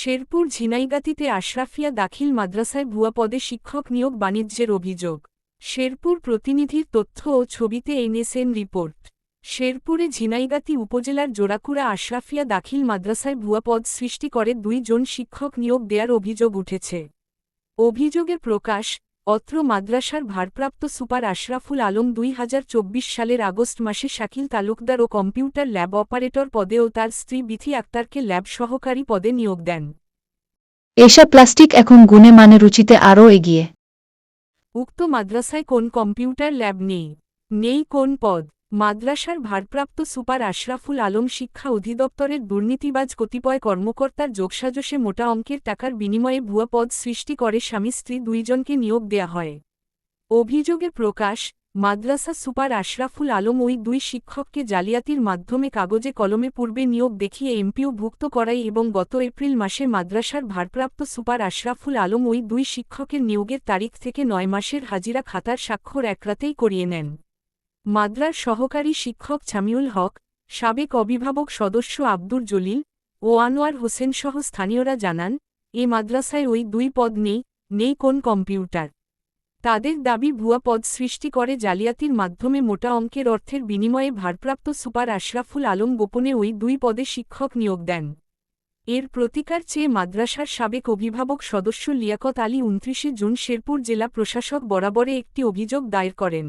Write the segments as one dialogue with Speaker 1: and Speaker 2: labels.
Speaker 1: শেরপুর ঝিনাইগাতিতে আশরাফিয়া দাখিল মাদ্রাসায় ভুয়া পদে শিক্ষক নিয়োগ বাণিজ্যের অভিযোগ। শেরপুর প্রতিনিধির তথ্য ও ছবিতে এনএসএন রিপোর্ট। শেরপুরে ঝিনাইগাতি উপজেলার জোড়াকুড়া আশরাফিয়া দাখিল মাদ্রাসায় ভুয়া পদ সৃষ্টি করে দুই জন শিক্ষক নিয়োগ দেয়ার অভিযোগ উঠেছে। অভিযোগের প্রকাশ অত্র মাদ্রাসার ভারপ্রাপ্ত সুপার আশরাফুল আলম দুই হাজার চব্বিশ সালের আগস্ট মাসে শাকিল তালুকদার ও কম্পিউটার ল্যাব অপারেটর পদে ও তার স্ত্রী বিথি আক্তারকে ল্যাব সহকারী পদে নিয়োগ দেন।
Speaker 2: এসা প্লাস্টিক এখন গুণে মানে রুচিতে আরও এগিয়ে।
Speaker 1: উক্ত মাদ্রাসায় কোন কম্পিউটার ল্যাব নেই? নেই কোন পদ? মাদ্রাসার ভারপ্রাপ্ত সুপার আশরাফুল আলম শিক্ষা অধিদপ্তরের দুর্নীতিবাজ কতিপয় কর্মকর্তার যোগসাজশে মোটা অঙ্কের টাকার বিনিময়ে ভুয়া পদ সৃষ্টি করে স্বামী স্ত্রী দুইজনকে নিয়োগ দেয়া হয়। অভিযোগে প্রকাশ, মাদ্রাসা সুপার আশরাফুল আলম ওই দুই শিক্ষককে জালিয়াতির মাধ্যমে কাগজে কলমে পূর্বে নিয়োগ দেখিয়ে এমপিও ভুক্ত করাই এবং গত এপ্রিল মাসে মাদ্রাসার ভারপ্রাপ্ত সুপার আশরাফুল আলম ওই দুই শিক্ষকের নিয়োগের তারিখ থেকে নয় মাসের হাজিরা খাতার স্বাক্ষর একরাতেই করিয়ে নেন। মাদ্রার সহকারী শিক্ষক ছামিউল হক, সাবেক অভিভাবক সদস্য আব্দুর জলিল ও আনোয়ার হোসেন সহ স্থানীয়রা জানান, এ মাদ্রাসায় ওই দুই পদ নেই নেই কোন কম্পিউটার। তাদের দাবি ভুয়া পদ সৃষ্টি করে জালিয়াতির মাধ্যমে মোটা অঙ্কের অর্থের বিনিময়ে ভারপ্রাপ্ত সুপার আশরাফুল আলম গোপনে ওই দুই পদে শিক্ষক নিয়োগ দেন। এর প্রতিকার চেয়ে মাদ্রাসার সাবেক অভিভাবক সদস্য লিয়াকত আলী উনত্রিশে জুন শেরপুর জেলা প্রশাসক বরাবরে একটি অভিযোগ দায়ের করেন।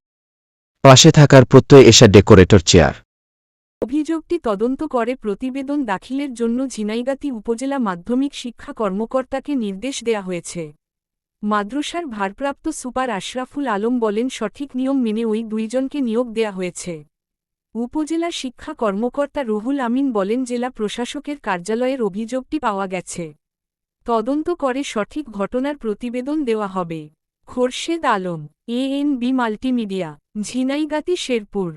Speaker 3: পাশে থাকার প্রত্যয় এসা ডেকোরেটর চেয়ার।
Speaker 1: অভিযোগটি তদন্ত করে প্রতিবেদন দাখিলের জন্য ঝিনাইগাতি উপজেলা মাধ্যমিক শিক্ষা কর্মকর্তাকে নির্দেশ দেয়া হয়েছে। মাদ্রাসার ভারপ্রাপ্ত সুপার আশরাফুল আলম বলেন, সঠিক নিয়ম মেনে ওই দুইজনকে নিয়োগ দেয়া হয়েছে। উপজেলা শিক্ষা কর্মকর্তা রুহুল আমিন বলেন, জেলা প্রশাসকের কার্যালয়ের অভিযোগটি পাওয়া গেছে। তদন্ত করে সঠিক ঘটনার প্রতিবেদন দেওয়া হবে। Khorshed Alam ANB multimedia Jhenaigati Sherpur.